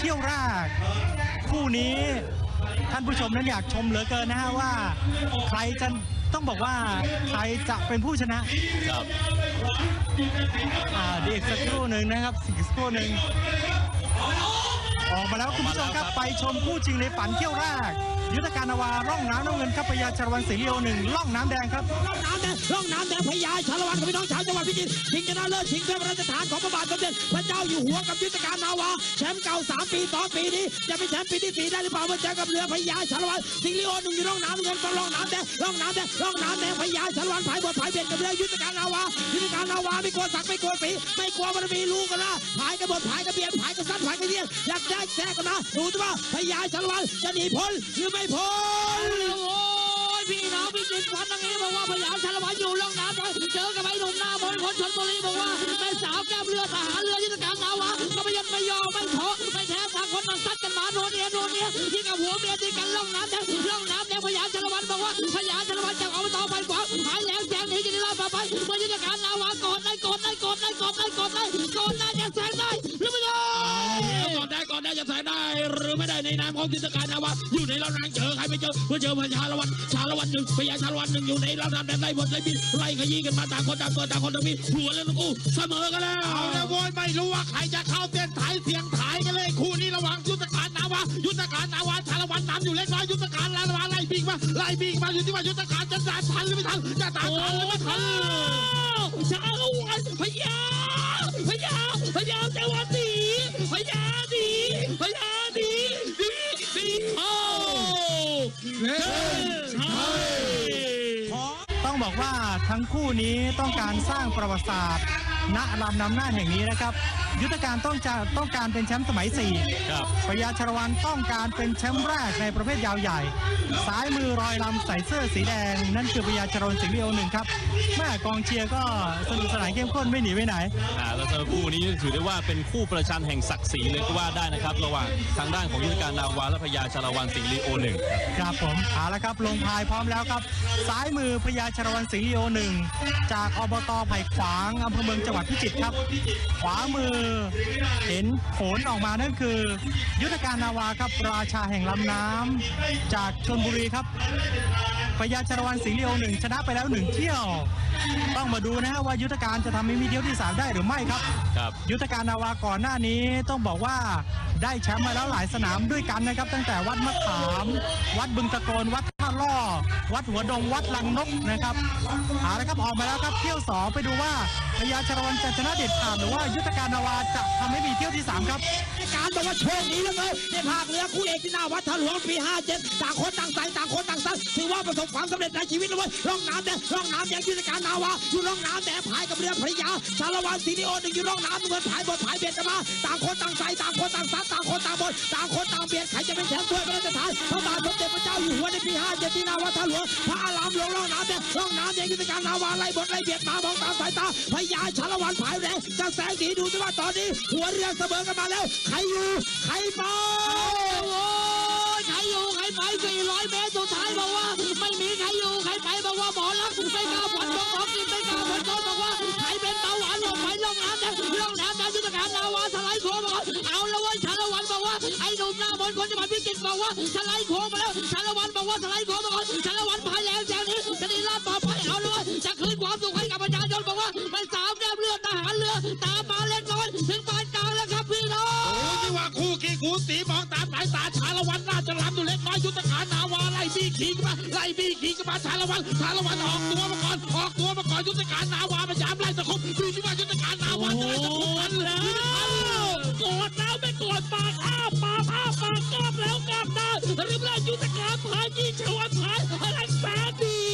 เที่ยวแรก คู่นี้ท่านผู้ชมนั้นอยากชมเหลือเกินนะฮะว่า ใครจะต้องบอกว่าใครจะเป็นผู้ชนะครับอ่าเดีอีกสักครู่หนึ่งนะครับอีกสักครู่หนึ่ง ออกมาแล้วคุณผู้ชมครับไปชมคู่จริงในฝันเที่ยวแรก ยุทธการนาวาร่องน้ำน้ำเงินครับพญาชรวันศรีเลียวหนึ่งล่องน้ำแดงครับร่องน้ำแดงร่องน้ำแดงพญาชาละวันกับพี่น้องชาวจังหวัดพิจิตรชิงชนะเลิศชิงถ้วยพระราชทานของพระบาทสมเด็จพระเจ้าอยู่หัวกับยุทธการนาวาแชมป์เก่าสามปีต่อปีนี้จะเป็นแชมป์ปีที่สี่ได้หรือเปล่าเมื่อเจอกับเรือพญาชาละวันสิงห์ลีโอหนึ่งอยู่ร่องน้ำเงินกับร่องน้ำแดงร่องน้ำแดงร่องน้ำแดงพ ญาชาละวันผายบทผายเบียดกันเรือยุทธการนาวายุทธการนาวาไม่กลัวสักไม่กลัวสีไม่กลัวมันมีลูกกันนะผายกันบดผายกันเบียดผายกันสั้นผายกันเดียนอยากได้แจ้งกันนะดูตัว่าพญาชาละวันจะหนีพ้นหรือไม่พ้นโอ้ยพี่น้องพี่จิตพันตรงนี้บอกว่าพญาชาละวันอยู่ล่องน้ำไปเจอกับไอ้หนุ่มหน้ามนต์คนชนบุรี ดได้กอดได้กอดได้จะแสงได้หรือไม่ได้ก่อนได้ก่อนได้จะใส่ได้หรือไม่ได้ในนามของยุทธการนาวาอยู่ในเรานางเจอใครไม่เจอเพื่อเจอพญาละวันชาละวันหนึ่งพญาชาละวันหนึ่งอยู่ในเรานามแต่ไล่บทไล่บินไล่ขยี้กันมาต่างคนต่างเปิดต่างคนต่างมีหัวแล้วลูกอู้เสมอกันแล้วเอาละโว้ยไม่รู้ว่าใครจะเข้าเส้นไทยเสียงถ่ายกันเลยคู่นี้ระหว่างยุทธการนาวายุทธการนาวาชาละวันนำอยู่เล็กน้อยยุทธการนาวาไล่บิ๊กมาไล่บิ๊กมาอยู่ที่ว่ายุทธการจะตามทันหรือไม่ทันจะตามทันหรือไม่ทัน ชาวันพญาพญาพญาจังหวัดหนีพญาหนีพญาหนีหนีหนีโอ้เฮ้ยต้องบอกว่าทั้งคู่นี้ต้องการสร้างประวัติศาสตร์ณลำน้ำหน้าแห่งนี้นะครับ ยุทธการต้องจะต้องการเป็นแชมป์สมัย4ครับพญาชรวันต้องการเป็นแชมป์แรกในประเภทยาวใหญ่ ซ้ายมือรอยลำใส่เสื้อสีแดง นั่นคือพญาชรวันสิงห์เดียวหนึ่งครับแม่กองเชียร์ก็สนุกสนานเข้มข้นไม่หนีไปไหนอ่าแล้วสำหรับคู่นี้ถือได้ว่าเป็นคู่ประชันแห่งศักดิ์ศรีเลยก็ว่าได้นะครับ ระหว่างทางด้านของยุทธการนาวาและพญาชาละวันสิงห์ลีโอหนึ่งครับผมเอาละครับลงพายพร้อมแล้วครับ ซ้ายมือพญาชรวันสิงห์ลีโอหนึ่งจากอบตไผ่ขวางอำเภอเมืองจังหวัดพิจิตรครับ ขวามือเห็นโขนออกมานั่นคือ ยุทธการนาวาครับราชาแห่งลำน้ำจากชนบุรีครับพญาชรวันสิงห์ลีโอหนึ่งชนะไปแล้วหนึ่งเที่ยว ต้องมาดูนะฮะว่ายุทธการจะทำให้มีเที่ยวที่สามได้หรือไม่ครับครับ ยุทธการนาวาก่อนหน้านี้ต้องบอกว่าได้แชมป์มาแล้วหลายสนามด้วยกันนะครับ ตั้งแต่วัดมะขาม วัดบึงตะโกนวัดท่า ล่อวัดหัวดงวัดลังนกนะครับเอาละครับออกมาแล้วครับเที่ยวสองไปดูว่าพญาชรวันจะชนะเด็ดขาดหรือว่ายุทธการนาวาจะทำให้มีเที่ยวที่สามครับการบอกว่าโชคดีเลือเกินในภาคเรือคู่เอกที่หน้าวัดทะหลวงปี57ต่างคนต่างใส่ต่างคนต่างซัดถือว่าประสบความสำเร็จในชีวิตเลยร่องน้ำแดงร่องน้ำแดงยุทธการนาวาอยู่ร่องน้ำแดงพายกับเรือพระยาชาละวันซีนีโอหนึ่งอยู่ร่องน้ำเงินพายบนพายเบียดกันมาต่างคนต่างใส่ต่างคนต่างซัดต่างคนต่างบนต่างคน ในปี57ที่น้าวัดทะหลวงพระอารามหลวงร่องน้ำแดงร่องน้ำแดงยุทธการนาวาไล่บทไล่เบียดมามองตามสายตาพญาชาละวันผายแรงจะแสงดีดูสิว่าตอนนี้ หัวเรือเสมอกันมาแล้ว ใครอยู่ใครไป มหน้ามนต์คนจังหวัดพิจิตรบอกว่าสไลด์โค้งมาแล้วชาละวันบอกว่าสไลด์โค้งมาก่อนชาละวันพายแรงแซงนี้จะได้รอดปลอดภัยเอาละเว้ยจะคืนความสุขให้กับประชาชนบอกว่ามันสาวแก้มเลือดทหารเรือตามมาเล็กน้อยถึงปานกลางแล้วครับพี่น้องโอ้ที่ว่าคู่ขี้คูสีมองตามสายตาชาละวันน่าจะลำอยู่เล็กน้อยยุทธการนาวาไล่บี้ขี่กันมาไล่บี้ขี่กันมาชาละวันชาละวันออกตัวมาก่อนออกตัวมาก่อนยุทธการนาวาพยายามไล่ตะคุบดูที่ว่ายุทธการนาวาจะไล่ตะคุบมันแล้หรือไม่ทันวกดแล้วไม่กดปากอ้าปากอ้าปากลับแล้วกอบได้หรือไม่ยุทธการพายยิงชาวพายพลังแสนดี